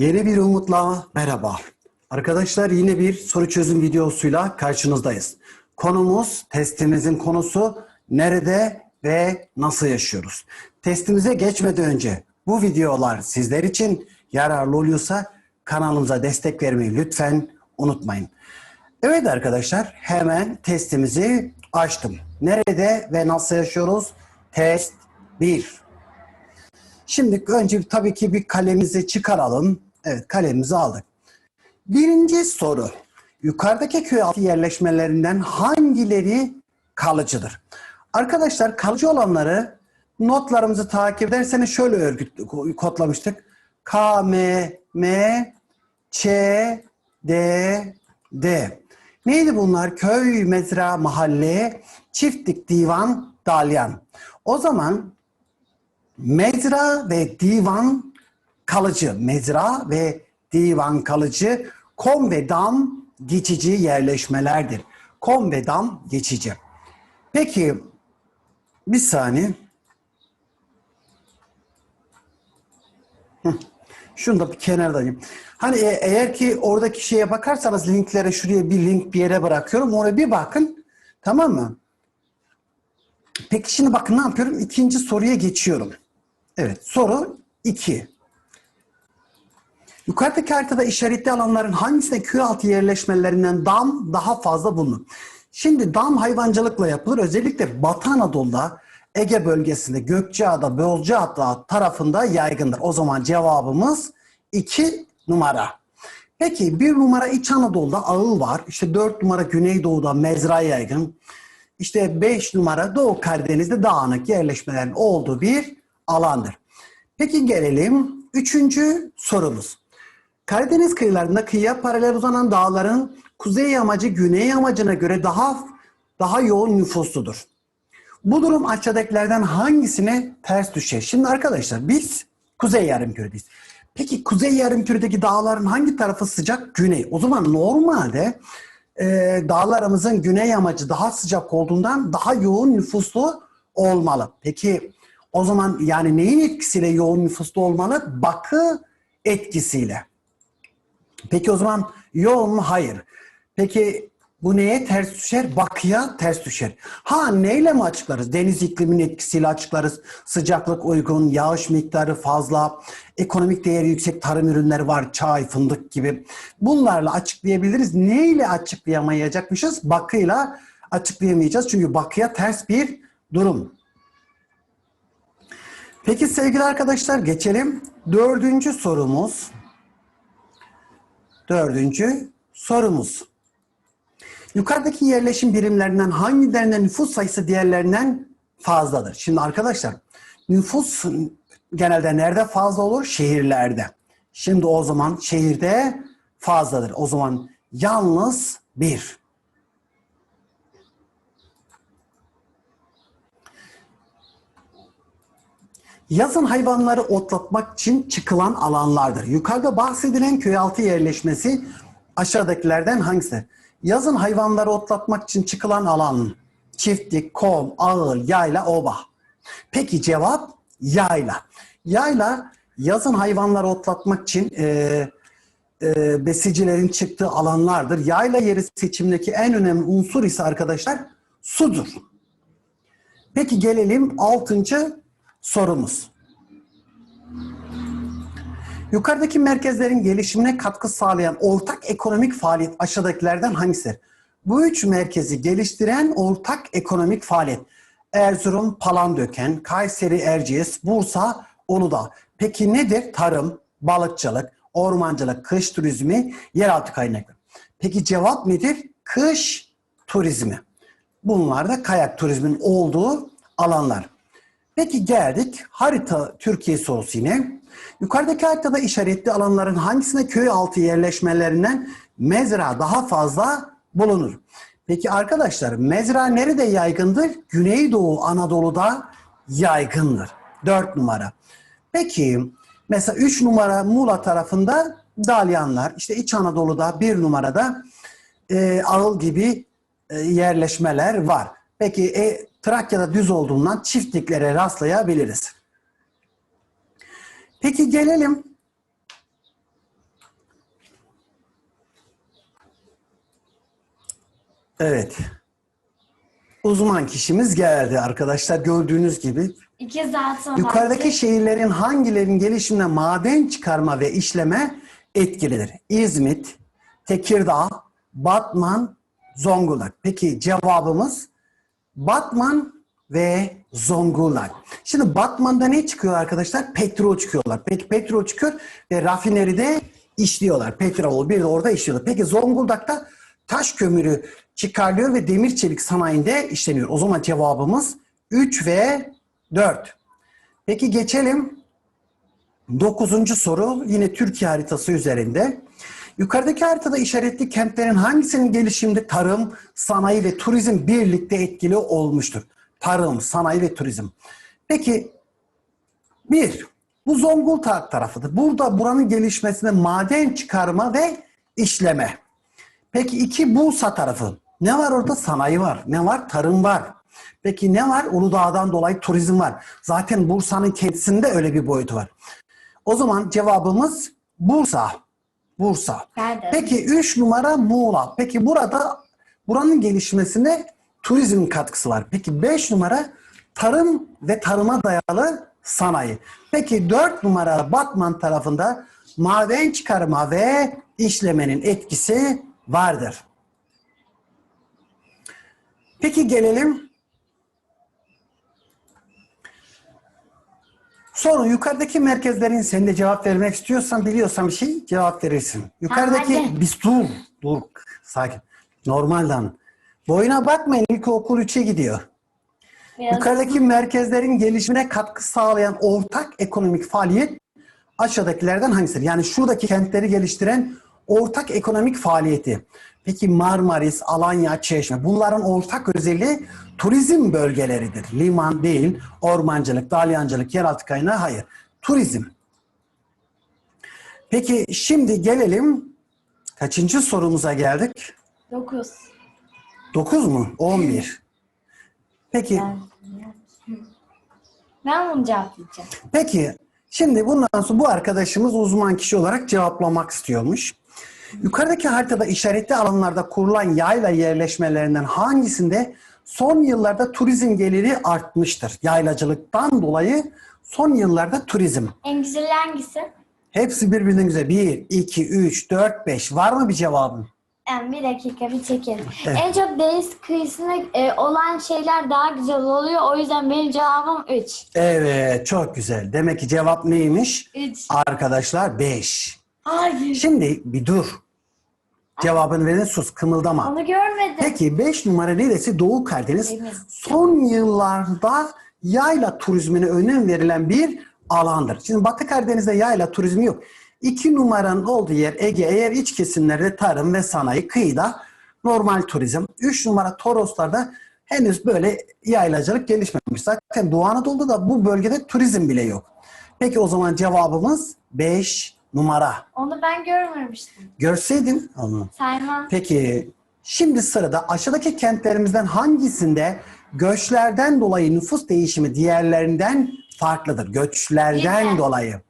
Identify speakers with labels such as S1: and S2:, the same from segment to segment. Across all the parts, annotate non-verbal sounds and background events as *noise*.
S1: Yeni bir umutla merhaba. Arkadaşlar yine bir soru çözüm videosuyla karşınızdayız. Konumuz, testimizin konusu nerede ve nasıl yaşıyoruz? Testimize geçmeden önce bu videolar sizler için yararlı oluyorsa kanalımıza destek vermeyi lütfen unutmayın. Evet arkadaşlar hemen testimizi açtım. Nerede ve nasıl yaşıyoruz? Test 1. Şimdi önce tabii ki bir kalemizi çıkaralım. Evet kalemimizi aldık. Birinci soru. Yukarıdaki köy altı yerleşmelerinden hangileri kalıcıdır? Arkadaşlar kalıcı olanları notlarımızı takip ederseniz şöyle örgüt kodlamıştık. K, M, M, Ç, D, D. Neydi bunlar? Köy, mezra, mahalle, çiftlik, divan, dalyan. O zaman mezra ve divan kalıcı. Mezra ve divan kalıcı. Kom ve dam geçici yerleşmelerdir. Kom ve dam geçici. Peki bir saniye. Şunu da bir kenardayım. Hani e- eğer ki oradaki şeye bakarsanız linklere şuraya bir link bir yere bırakıyorum. Oraya bir bakın. Tamam mı? Peki şimdi bakın ne yapıyorum? İkinci soruya geçiyorum. Evet soru 2. Yukarıdaki haritada işaretli alanların hangisinde köy altı yerleşmelerinden dam daha fazla bulunur? Şimdi dam hayvancılıkla yapılır. Özellikle Batı Anadolu'da Ege bölgesinde Gökçeada, Bozcaada tarafında yaygındır. O zaman cevabımız 2 numara. Peki bir numara İç Anadolu'da ağıl var. İşte 4 numara Güneydoğu'da mezra yaygın. İşte 5 numara Doğu Karadeniz'de dağınık yerleşmelerin olduğu bir alandır. Peki gelelim üçüncü sorumuz. Karadeniz kıyılarında kıyıya paralel uzanan dağların kuzey yamacı güney yamacına göre daha daha yoğun nüfusludur. Bu durum aşağıdakilerden hangisine ters düşer? Şimdi arkadaşlar biz kuzey yarımküredeyiz. Peki kuzey yarımküredeki dağların hangi tarafı sıcak? Güney. O zaman normalde e, dağlarımızın güney yamacı daha sıcak olduğundan daha yoğun nüfuslu olmalı. Peki o zaman yani neyin etkisiyle yoğun nüfuslu olmalı? Bakı etkisiyle. Peki o zaman yoğun mu? Hayır. Peki bu neye ters düşer? Bakıya ters düşer. Ha neyle mi açıklarız? Deniz ikliminin etkisiyle açıklarız. Sıcaklık uygun, yağış miktarı fazla, ekonomik değeri yüksek tarım ürünleri var, çay, fındık gibi. Bunlarla açıklayabiliriz. Neyle açıklayamayacakmışız? Bakıyla açıklayamayacağız. Çünkü bakıya ters bir durum. Peki sevgili arkadaşlar geçelim. Dördüncü sorumuz. Dördüncü sorumuz. Yukarıdaki yerleşim birimlerinden hangilerinde nüfus sayısı diğerlerinden fazladır? Şimdi arkadaşlar nüfus genelde nerede fazla olur? Şehirlerde. Şimdi o zaman şehirde fazladır. O zaman yalnız bir. Yazın hayvanları otlatmak için çıkılan alanlardır. Yukarıda bahsedilen köy altı yerleşmesi aşağıdakilerden hangisi? Yazın hayvanları otlatmak için çıkılan alan çiftlik, kom, ağıl, yayla, oba. Peki cevap yayla. Yayla yazın hayvanları otlatmak için e, e, besicilerin çıktığı alanlardır. Yayla yeri seçimdeki en önemli unsur ise arkadaşlar sudur. Peki gelelim altıncı sorumuz. Yukarıdaki merkezlerin gelişimine katkı sağlayan ortak ekonomik faaliyet aşağıdakilerden hangisidir? Bu üç merkezi geliştiren ortak ekonomik faaliyet. Erzurum, Palandöken, Kayseri, Erciyes, Bursa, Uludağ. Peki nedir? Tarım, balıkçılık, ormancılık, kış turizmi, yeraltı kaynakları. Peki cevap nedir? Kış turizmi. Bunlar da kayak turizminin olduğu alanlar. Peki geldik harita Türkiye sorusu yine. Yukarıdaki haritada işaretli alanların hangisine köy altı yerleşmelerinden mezra daha fazla bulunur? Peki arkadaşlar mezra nerede yaygındır? Güneydoğu Anadolu'da yaygındır. 4 numara. Peki mesela 3 numara Muğla tarafında Dalyanlar, işte İç Anadolu'da 1 numarada e, Ağıl gibi e, yerleşmeler var. Peki e, Trakya'da düz olduğundan çiftliklere rastlayabiliriz. Peki gelelim Evet. Uzman kişimiz geldi arkadaşlar gördüğünüz gibi.
S2: İki zaten
S1: Yukarıdaki vardı. şehirlerin hangilerinin gelişimine maden çıkarma ve işleme etkilidir? İzmit, Tekirdağ, Batman, Zonguldak. Peki cevabımız Batman ve Zonguldak. Şimdi Batman'da ne çıkıyor arkadaşlar? Petrol çıkıyorlar. Peki petrol çıkıyor ve rafineride işliyorlar. Petrol bir de orada işliyorlar. Peki Zonguldak'ta taş kömürü çıkarılıyor ve demir çelik sanayinde işleniyor. O zaman cevabımız 3 ve 4. Peki geçelim. Dokuzuncu soru yine Türkiye haritası üzerinde. Yukarıdaki haritada işaretli kentlerin hangisinin gelişiminde tarım, sanayi ve turizm birlikte etkili olmuştur? Tarım, sanayi ve turizm. Peki bir, bu Zonguldak tarafıdır. Burada buranın gelişmesinde maden çıkarma ve işleme. Peki iki Bursa tarafı. Ne var orada? Sanayi var. Ne var? Tarım var. Peki ne var? Uludağ'dan dolayı turizm var. Zaten Bursa'nın kendisinde öyle bir boyutu var. O zaman cevabımız Bursa. Bursa.
S2: Nerede?
S1: Peki 3 numara Muğla. Peki burada buranın gelişmesine turizm katkısı var. Peki 5 numara tarım ve tarıma dayalı sanayi. Peki 4 numara Batman tarafında maden çıkarma ve işlemenin etkisi vardır. Peki gelelim Sorun yukarıdaki merkezlerin sen de cevap vermek istiyorsan biliyorsan bir şey cevap verirsin. Yukarıdaki
S2: hadi.
S1: biz dur dur sakin normalden. Boyuna bakmayın ilkokul 3'e gidiyor.
S2: Biraz
S1: Yukarıdaki merkezlerin gelişimine katkı sağlayan ortak ekonomik faaliyet aşağıdakilerden hangisidir? Yani şuradaki kentleri geliştiren ortak ekonomik faaliyeti. Peki Marmaris, Alanya, Çeşme bunların ortak özelliği turizm bölgeleridir. Liman değil, ormancılık, dalyancılık, yeraltı kaynağı hayır. Turizm. Peki şimdi gelelim kaçıncı sorumuza geldik?
S2: Dokuz.
S1: 9 mu? 11. Peki
S2: Ben bunu cevaplayacağım.
S1: Peki şimdi bundan sonra bu arkadaşımız uzman kişi olarak cevaplamak istiyormuş. Yukarıdaki haritada işaretli alanlarda kurulan yayla yerleşmelerinden hangisinde son yıllarda turizm geliri artmıştır? Yaylacılıktan dolayı son yıllarda turizm.
S2: En güzeli hangisi?
S1: Hepsi birbirinden güzel. 1, 2, 3, 4, 5. Var mı bir cevabın?
S2: Yani bir dakika bir çekelim.
S1: Evet.
S2: En çok deniz kıyısında e, olan şeyler daha güzel oluyor. O yüzden benim cevabım 3.
S1: Evet çok güzel. Demek ki cevap neymiş?
S2: 3.
S1: Arkadaşlar 5.
S2: Hayır.
S1: Şimdi bir dur. Cevabını verin sus kımıldama.
S2: Onu görmedim.
S1: Peki 5 numara neresi? Doğu Karadeniz.
S2: Deniz.
S1: Son yıllarda yayla turizmine önem verilen bir alandır. Şimdi Batı Karadeniz'de yayla turizmi yok. 2 numaranın olduğu yer Ege. Eğer iç kesimlerde tarım ve sanayi, kıyıda normal turizm. 3 numara Toroslar'da henüz böyle yaylacılık gelişmemiş. Zaten Doğu Anadolu'da da bu bölgede turizm bile yok. Peki o zaman cevabımız 5 numara.
S2: Onu ben görmemiştim.
S1: Görseydin onu.
S2: Sayma.
S1: Peki şimdi sırada aşağıdaki kentlerimizden hangisinde göçlerden dolayı nüfus değişimi diğerlerinden farklıdır? Göçlerden
S2: İzmir.
S1: dolayı.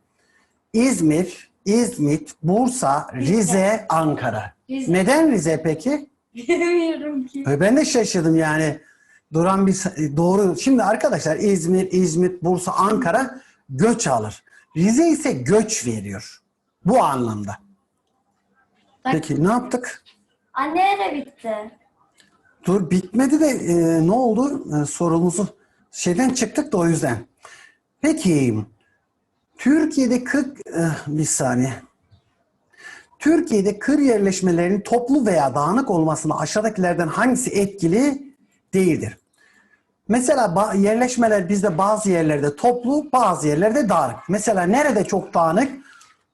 S1: İzmir, İzmit, Bursa, Rize, Ankara.
S2: Rize.
S1: Neden Rize peki?
S2: Bilmiyorum ki.
S1: Ben de şaşırdım yani. Duran bir doğru. Şimdi arkadaşlar İzmir, İzmit, Bursa, Ankara göç alır. Rize ise göç veriyor. Bu anlamda. Peki ne yaptık?
S2: Anne de bitti.
S1: Dur bitmedi de e, ne oldu? E, sorumuzu şeyden çıktık da o yüzden. Peki Türkiye'de 40 e, bir saniye. Türkiye'de kır yerleşmelerinin toplu veya dağınık olmasına aşağıdakilerden hangisi etkili değildir? Mesela yerleşmeler bizde bazı yerlerde toplu, bazı yerlerde dağınık. Mesela nerede çok dağınık?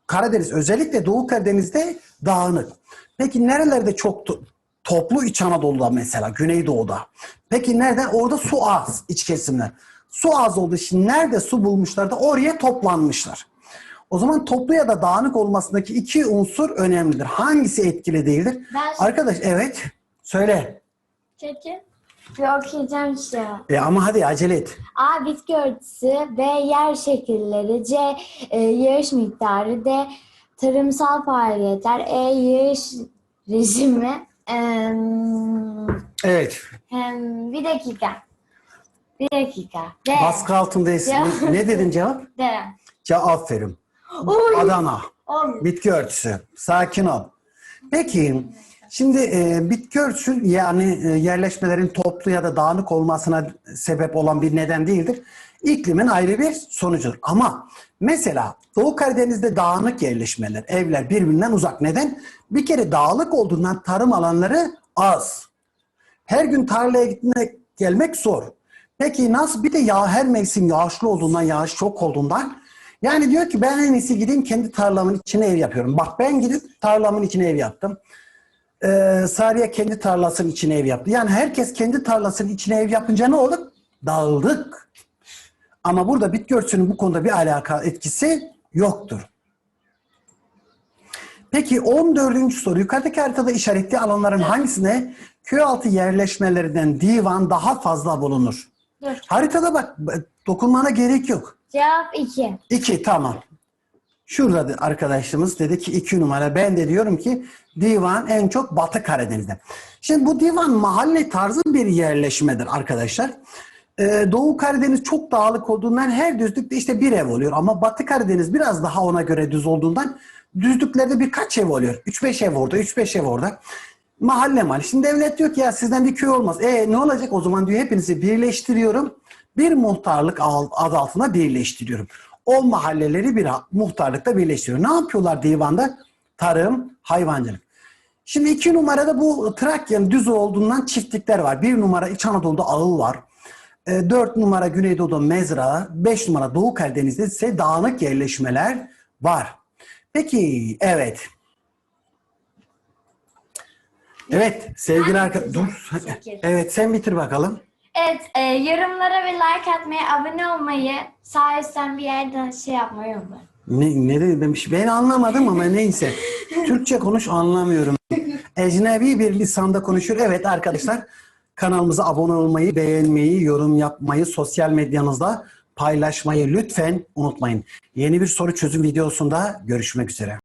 S1: Karadeniz özellikle Doğu Karadeniz'de dağınık. Peki nerelerde çok to- toplu İç Anadolu'da mesela Güneydoğu'da. Peki nerede? Orada su az iç kesimler. Su az olduğu için nerede su bulmuşlar da oraya toplanmışlar. O zaman toplu ya da dağınık olmasındaki iki unsur önemlidir. Hangisi etkili değildir?
S2: Ben-
S1: Arkadaş evet söyle.
S2: Çekil. Okuyacağım şu an.
S1: E ama hadi acele et.
S2: A. Bitki örtüsü. B. Yer şekilleri. C. E, yağış miktarı. D. Tarımsal faaliyetler. E. Yağış rejimi. Em,
S1: Evet.
S2: hem, bir dakika. Bir dakika. D.
S1: Baskı altındayız.
S2: Ya.
S1: Ne dedin cevap?
S2: D.
S1: Cevap aferin.
S2: Oy.
S1: Adana.
S2: Olmuyor.
S1: Bitki örtüsü. Sakin ol. Peki şimdi e, bitki yani e, yerleşmelerin toplu ya da dağınık olmasına sebep olan bir neden değildir. İklimin ayrı bir sonucudur. Ama mesela Doğu Karadeniz'de dağınık yerleşmeler, evler birbirinden uzak. Neden? Bir kere dağlık olduğundan tarım alanları az. Her gün tarlaya gitmek gelmek zor. Peki nasıl bir de yağ her mevsim yağışlı olduğundan yağış çok olduğundan yani diyor ki ben en iyisi gideyim kendi tarlamın içine ev yapıyorum. Bak ben gidip tarlamın içine ev yaptım. Ee, Sariye kendi tarlasının içine ev yaptı. Yani herkes kendi tarlasının içine ev yapınca ne olduk? Dağıldık. Ama burada bitki örtüsünün bu konuda bir alaka etkisi yoktur. Peki 14. soru. Yukarıdaki haritada işaretli alanların hangisine köy altı yerleşmelerinden divan daha fazla bulunur?
S2: Dur.
S1: Haritada bak dokunmana gerek yok.
S2: Cevap 2.
S1: 2 tamam. Şurada da arkadaşımız dedi ki 2 numara. Ben de diyorum ki divan en çok Batı Karadeniz'de. Şimdi bu divan mahalle tarzı bir yerleşmedir arkadaşlar. Ee, Doğu Karadeniz çok dağlık olduğundan her düzlükte işte bir ev oluyor. Ama Batı Karadeniz biraz daha ona göre düz olduğundan düzlüklerde birkaç ev oluyor. 3-5 ev orada, 3-5 ev orada. Mahalle mahalle. Şimdi devlet diyor ki ya sizden bir köy olmaz. E ne olacak o zaman diyor hepinizi birleştiriyorum. Bir muhtarlık al- adı altında birleştiriyorum. O mahalleleri bir muhtarlıkta birleştiriyor. Ne yapıyorlar divanda? Tarım, hayvancılık. Şimdi iki numarada bu Trakya'nın düz olduğundan çiftlikler var. Bir numara İç Anadolu'da ağıl var. E, Dört numara Güneydoğu'da mezra. Beş numara Doğu Karadeniz'de ise dağınık yerleşmeler var. Peki evet. Evet sevgili arkadaşlar. Evet sen bitir bakalım.
S2: Evet, e, yorumlara ve like atmayı, abone olmayı, sağ üstten bir yerden şey yapmayı unutmayın.
S1: Ne, ne demiş? Ben anlamadım ama neyse. *laughs* Türkçe konuş anlamıyorum. Ecnebi bir lisanda konuşuyor. Evet arkadaşlar kanalımıza abone olmayı, beğenmeyi, yorum yapmayı, sosyal medyanızda paylaşmayı lütfen unutmayın. Yeni bir soru çözüm videosunda görüşmek üzere.